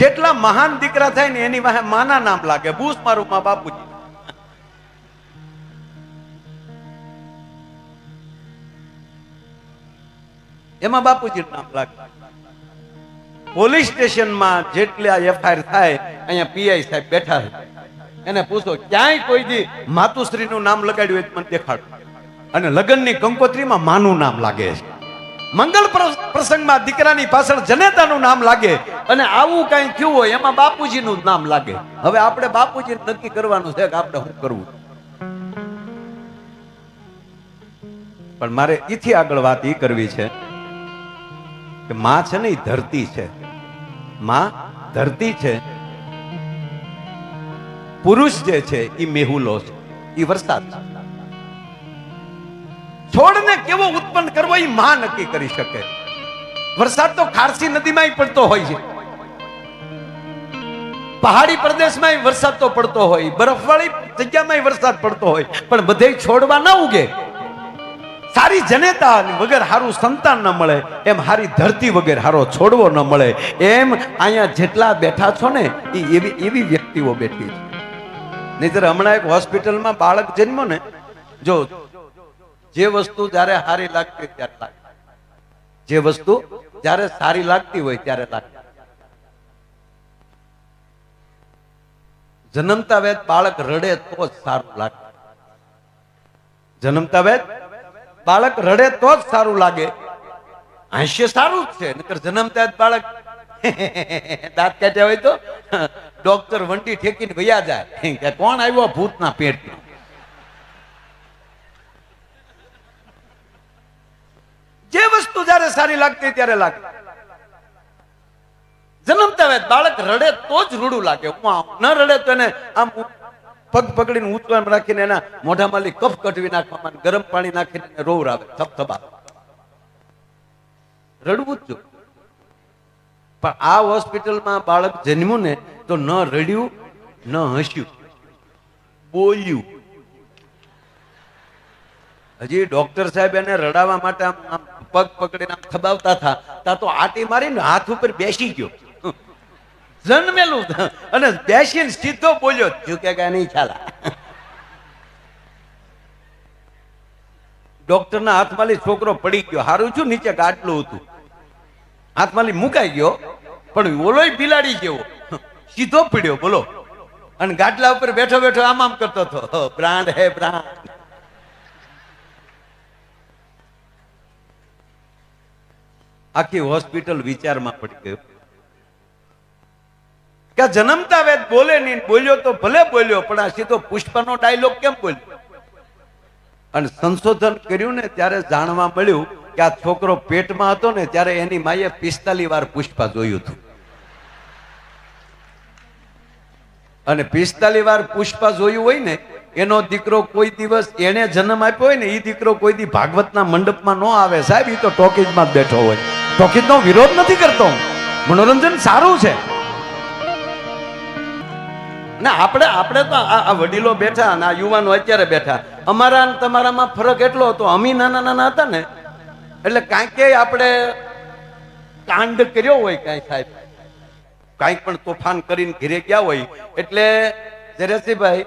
જેટલા મહાન દીકરા થાય ને એની વાહે માના નામ લાગે. બૂસ મારું માં બાપુજી. એમાં બાપુજી નામ લાગે. પોલીસ સ્ટેશનમાં જેટલા એફઆઈઆર થાય, અહીંયા પીઆઈ સાહેબ બેઠા છે. એને પૂછો, ક્યાંય કોઈ દી માતુશ્રીનું નામ લગાડ્યું હોય મને દેખાડો. અને લગ્નની કંકોત્રીમાં માનું નામ લાગે છે. મંગલ પ્રસંગમાં દીકરાની પાછળ જનેતાનું નામ લાગે અને આવું કઈ થયું હોય એમાં બાપુજીનું નામ લાગે. હવે આપણે બાપુજી નક્કી કરવાનું છે કે આપણે શું કરવું? પણ મારે એથી આગળ વાત એ કરવી છે કે માં છે ને ધરતી છે. માં ધરતી છે. પુરુષ જે છે એ મેહુલો છે. ઈ વરસાદ છે. છોડને કેવો ઉત્પન્ન કરવો એ માં નક્કી કરી શકે. વરસાદ તો ખારસી નદીમાં પડતો હોય છે. પહાડી પ્રદેશમાં વરસાદ તો પડતો હોય. બરફવાળી જગ્યામાં વરસાદ પડતો હોય. પણ બધે છોડવા ના ઉગે. સારી જનેતા વગર સારું સંતાન ન મળે. એમ હારી ધરતી વગર હારો છોડવો ન મળે. એમ અહીંયા જેટલા બેઠા છો ને એ એવી એવી વ્યક્તિઓ બેઠી છે. નહીતર હમણાં એક હોસ્પિટલમાં બાળક જન્મો ને, જો જે વસ્તુ જ્યારે સારી લાગતી ત્યારે લાગે. જે વસ્તુ જ્યારે સારી લાગતી હોય ત્યારે લાગે. જન્મતા વેદ બાળક રડે તો જ સારું લાગે. જન્મતા વેદ બાળક રડે તો જ સારું લાગે. હાસ્ય સારું જ છે, નકર જન્મતા વેદ બાળક દાંત કાઢ્યા હોય તો ડોક્ટર વંટી ઠેકીને ગયા જાય. કોણ આવ્યો ભૂતના પેટમાં જે વસ્તુ જ્યારે સારી લાગતી ત્યારે લાગે. જન્મતા હોય બાળક રડે તો જ રૂડું લાગે. ન રડે તો એને આમ પગ પકડીને ઊંચવામ રાખીને એના મોઢામાં કફ કટવી નાખવામાં ગરમ પાણી નાખીને રોવ આવે થપથપા રડવું જ પણ આ હોસ્પિટલમાં બાળક જન્મ્યું ને તો ન રડ્યું, ન હસ્યું. બોલ્યું. હજી ડોક્ટર સાહેબ એને રડાવવા માટે આમ પગ પકડીને આમ ખબાવતા હતા. તા તો આટી મારીને હાથ ઉપર બેસી ગયો. જન્મેલું. અને બેસીને સીધો બોલ્યો ઝુકેગા નહીં ચાલા ડોક્ટરના હાથમાંથી છોકરો પડી ગયો. હારું છું, નીચે ગાટલું હતું. હાથમાંથી મુકાઈ ગયો, પણ ઓલોય બિલાડી ગયો સીધો પડ્યો, બોલો. અને ગાટલા ઉપર બેઠો બેઠો આમ આમ કરતો હતો. બ્રાન્ડ હે, બ્રાન્ડ. આખી હોસ્પિટલ વિચારમાં પડી ગયો. કે જન્મતા વેદ બોલે નહીં, બોલ્યો તો ભલે બોલ્યો, પણ આ સીધો પુષ્પનો ડાયલોગ કેમ બોલ્યો? અને સંશોધન કર્યું ને ત્યારે જાણવા મળ્યું કે આ છોકરો પેટમાં હતો ને ત્યારે એની માએ પિસ્તાલી વાર પુષ્પા જોયું હતું. અને પિસ્તાલી વાર પુષ્પા જોયું હોય ને, એનો દીકરો કોઈ દિવસ એને જન્મ આપ્યો હોય ને એ દીકરો કોઈ દી ભાગવતના મંડપમાં ન આવે સાહેબ એ તો ટોકીજમાં જ બેઠો હોય. ટોકીજનો વિરોધ નથી કરતો. મનોરંજન સારું છે. ના આપણે આપણે તો આ વડીલો બેઠા અને આ યુવાનો અત્યારે બેઠા. અમારા તમારામાં ફરક એટલો હતો, અમી નાના નાના હતા ને. એટલે કાંઈક આપણે કાંડ કર્યો હોય કાંઈ સાહેબ. કાંઈક પણ તોફાન કરીને ઘરે ગયા હોય. એટલે જરેશભાઈ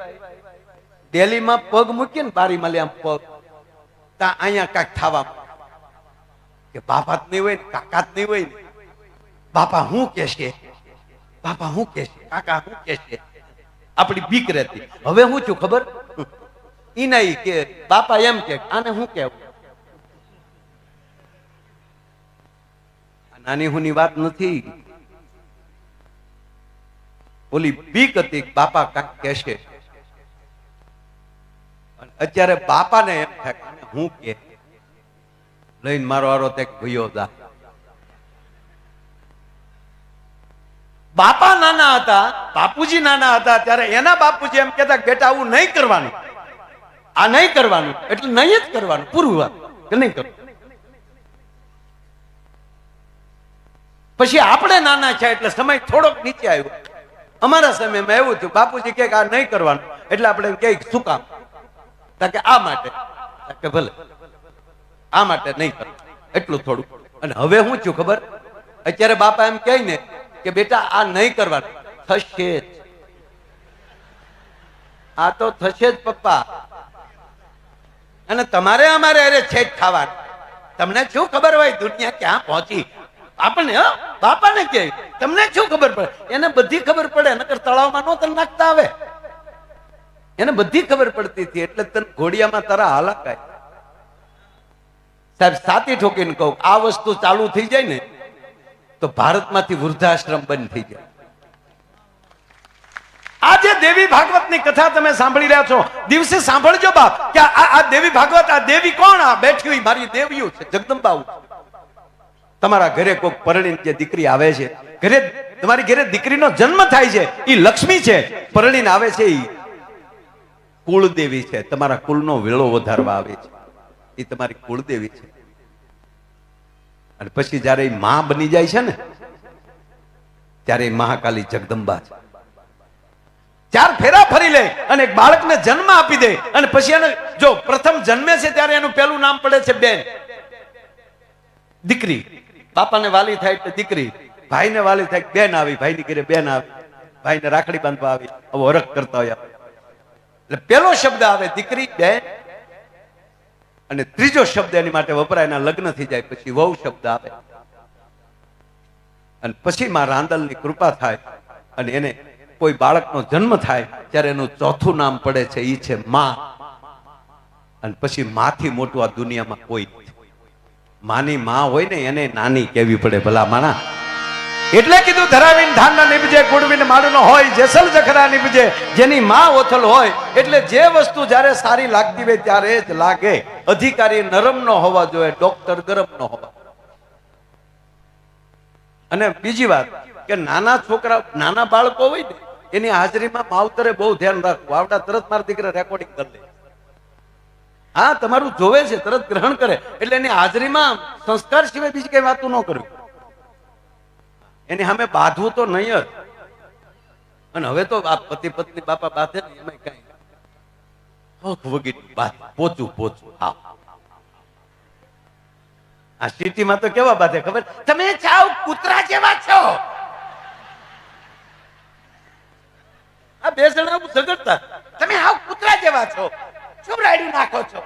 દિલ્હીમાં પગ મૂકીએ ને બારીમાં લે આમ પગ. ત્યાં અહીંયા કાંઈક થવા કે બાપા જ નહીં હોય ને, કાકા જ નહીં હોય ને. બાપા હું છે? બાપા હું છે? કાકા હું છે? આપણી બીક રહેતી. હવે હું છું ખબર? ઈ નહીં કે, બાપા એમ કે, આને હું કેવું નાની હુની વાત નથી. ઓલી બીક હતી બાપા કાક કહેશે અત્યારે બાપાને એમ થાય હું કે? લઈને મારો આરો તે ભયો દા બાપા નાના હતા, બાપુજી નાના હતા, ત્યારે એના બાપુજી એમ કેતા બેટા, આવું નહીં કરવાનું. આ નહીં કરવાનું, એટલે નહીં જ કરવાનું, પૂરું વાત નહીં કરવું પછી આપણે નાના છે એટલે સમય થોડોક નીચે આવ્યો. અમારા સમયમાં એવું થયું, બાપુજી કે આ નહીં કરવાનું, એટલે આપણે કે શું કામ? કે, આ માટે. કે, ભલે. આ માટે નહીં કરો. એટલું થોડું. અને હવે હું છું ખબર? અત્યારે બાપા એમ કહે ને કે બેટા, આ નહીં કરવાનું. થશે જ. આ તો થશે જ પપ્પા. અને તમારે અમારે અરે છેદ ખાવાનું. તમને શું ખબર હોય દુનિયા ક્યાં પહોંચી? આપણને બાપાને કે, તમને શું ખબર પડે? એને બધી ખબર પડે, નકર તળાવમાં નો તને નાખતા આવે. એને બધી ખબર પડતી હતી, એટલે તને ઘોડિયામાં તારા હાલાકાય. સાહેબ, સાતી ઠોકીને કહું આ વસ્તુ ચાલુ થઈ જાય ને, તો ભારતમાંથી વૃદ્ધાશ્રમ બંધ થઈ જાય. આ દેવી દેવી ભાગવતની કથા તમે સાંભળી રહ્યા છો. દિવસે સાંભળજો બાપ, કે આ દેવી ભાગવત, આ દેવી કોણ? આ બેઠી હોય મારી દેવીઓ છે જગદંબા તમારા ઘરે કોઈ પરણીને જે દીકરી આવે છે, ઘરે તમારી ઘરે દીકરીનો જન્મ થાય છે એ લક્ષ્મી છે પરણીને આવે છે એ કુળદેવી છે, તમારા કુલનો વેળો વધારવા આવે છે. એ તમારી કુળદેવી છે. અને પછી જ્યારે માં બની જાય છે ને, ત્યારે મહાકાલી જગદંબા છે. ચાર ફેરા ફરી લે અને એક બાળકને જન્મ આપી દે અને પછી એને જો પ્રથમ જન્મે છે ત્યારે એનું પહેલું નામ પડે છે બેન. દીકરી. બાપાને વાલી થાય એટલે દીકરી. ભાઈને વાલી થાય બેન આવી, ભાઈની ઘરે બેન આવી, ભાઈને રાખડી બાંધવા આવી હવે હરખ કરતા હોય એટલે પેલો શબ્દ આવે દીકરી, બેન અને ત્રીજો શબ્દ એની માટે વપરાય, એના લગ્ન થઈ જાય, પછી વહુ શબ્દ આવે. અને પછી માં રાંદલની કૃપા થાય અને એને કોઈ બાળકનો જન્મ થાય, ત્યારે એનું ચોથું નામ પડે છે એ છે માં. અને પછી માથી મોટું આ દુનિયામાં કોઈ માની માં હોય ને, એને નાની કેવી પડે, ભલા માણા. એટલે કીધું, ધરાવીન ધાનના નીપજે ગુડવીન માડુનો હોય, જેસલ જખરા નીપજે જેની માં ઓથલ હોય, એટલે જે વસ્તુ જ્યારે સારી લાગતી હોય ત્યારે જ લાગે. અધિકારી નરમ નો હોવા જોઈએ, ડોક્ટર ગરમ નો હોવા અને બીજી વાત, કે નાના છોકરા, નાના બાળકો હોય ને, એની હાજરીમાં માવતરે બહુ ધ્યાન રાખવું. આવડા તરત મારા દીકરા રેકોર્ડિંગ કરી દે. હા, તમારું જોવે છે, તરત ગ્રહણ કરે. એટલે એની હાજરીમાં સંસ્કાર સિવાય બીજી કઈ વાતું ન કરવી. એની સામે બાંધવું તો નહીં જ. અને હવે તો પતિ પત્ની બાપા બાંધે ને એમાં કઈ કેવા છો. આ બે તમે આવ, કૂતરા જેવા છો. શું રાયડું નાખો છો?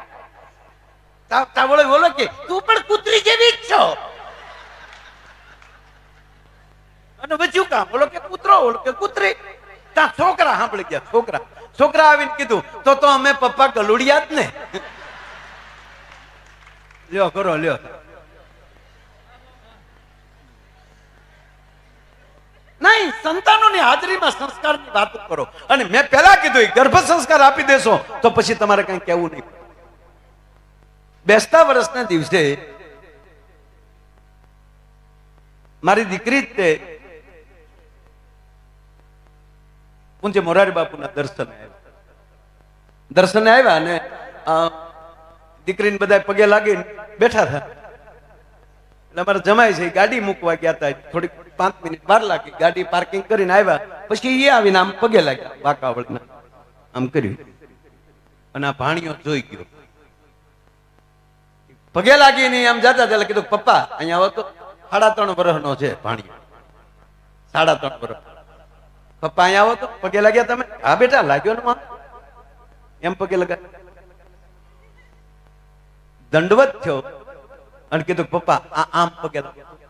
તા- તા બોલે બોલો કે, તું પણ કૂતરી જેવી જ છો. અને બચ્યું કામ બોલો કે કૂતરો બોલો કે કૂતરી. ત્યાં છોકરા સાંભળી ગયા, છોકરા. છોકરા આવીને કીધું, તો તો અમે પપ્પા ગલુડિયા જ ને. લ્યો, કરો, લ્યો. નહીં, સંતાનોની હાજરીમાં સંસ્કારની વાત કરો. અને મેં પહેલા કીધું ગર્ભ સંસ્કાર આપી દેશો, તો પછી તમારે કઈ કહેવું નહીં. બેસતા વર્ષના દિવસે મારી દીકરી જ તે પૂંજે મોરારી બાપુના દર્શને આવ્યા. દર્શને આવ્યા અને દીકરીને બધા પગે લાગીને બેઠા હતા એટલે અમારે જમાય છે, ગાડી મૂકવા ગયા હતા થોડીક પાંચ મિનિટ બાર લાગી, ગાડી પાર્કિંગ કરીને આવ્યા. પછી એ આવીને આમ પગે લાગ્યા, વાકાવળના. આમ કર્યું. અને આ ભાણિયો જોઈ ગયો. પગે લાગીને નહીં આમ જતા એટલે કીધું, પપ્પા, અહીંયા આવો તો, સાડા ત્રણ વર્ષનો છે ભાણિયો. સાડા ત્રણ વર્ષ પપ્પા અહીંયા આવો તો, પગે લાગ્યા તમે? હા બેટા, લાગ્યો ને માં એમ પગે લગા દંડવત થયો. અને કીધું પપ્પા, આ આમ પગે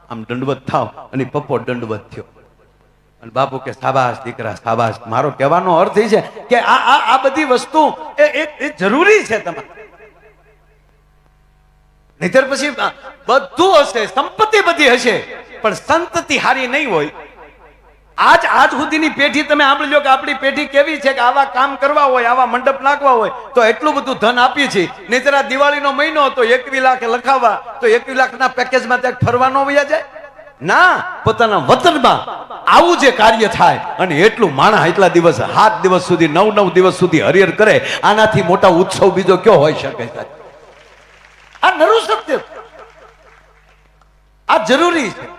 આમ દંડવત થાવ. અને પપ્પો દંડવત થયો. અને બાપુ કે સાબાસ દીકરા સાબાસ મારો કહેવાનો અર્થ એ છે કે આ આ આ બધી વસ્તુ એ જરૂરી છે તમારે. નહીતર પછી બધું હશે, સંપત્તિ બધી હશે. પણ સંતતિ હારી નહીં હોય. આજ આજ સુધીની પેઢી તમે સાંભળી લો કે આપણી પેઢી કેવી છે કે આવા કામ કરવા હોય, આવા મંડપ નાખવા હોય, તો એટલું બધું ધન આપીએ છીએ નહીતર આ દિવાળીનો મહિનો હતો એકવી લાખ લખાવવા, તો એકવી લાખના પેકેજમાં ત્યાં ફરવાનો વયા જાય? ના, પોતાના વતનમાં આવું જે કાર્ય થાય, અને એટલું માણા એટલા દિવસ, સાત દિવસ સુધી, નવ નવ દિવસ સુધી હરિહર કરે, આનાથી મોટા ઉત્સવ બીજો કયો હોઈ શકે? આ નરું સત્ય. આ જરૂરી છે.